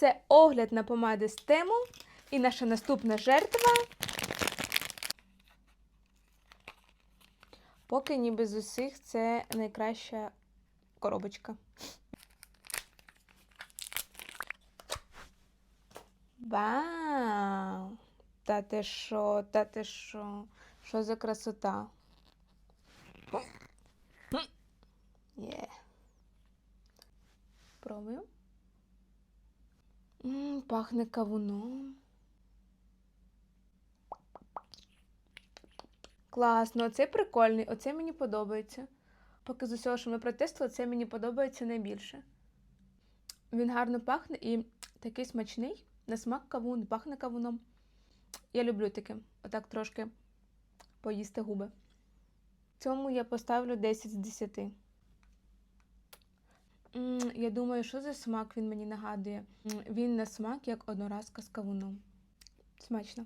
Це огляд на помади з тему. І наша наступна жертва. Поки ніби з усіх це найкраща коробочка. Вау! Та ти що, та ти що? Що за красота? Є. Пробую. Пахне кавуном. Класно, оцей прикольний, оцей мені подобається. Поки з усього, що ми протестували, це мені подобається найбільше. Він гарно пахне і такий смачний. На смак кавун, пахне кавуном. Я люблю таке, отак трошки поїсти губи. Цьому я поставлю 10 з 10. Я думаю, що за смак він мені нагадує. Він на смак як одноразка з кавуном. Смачно.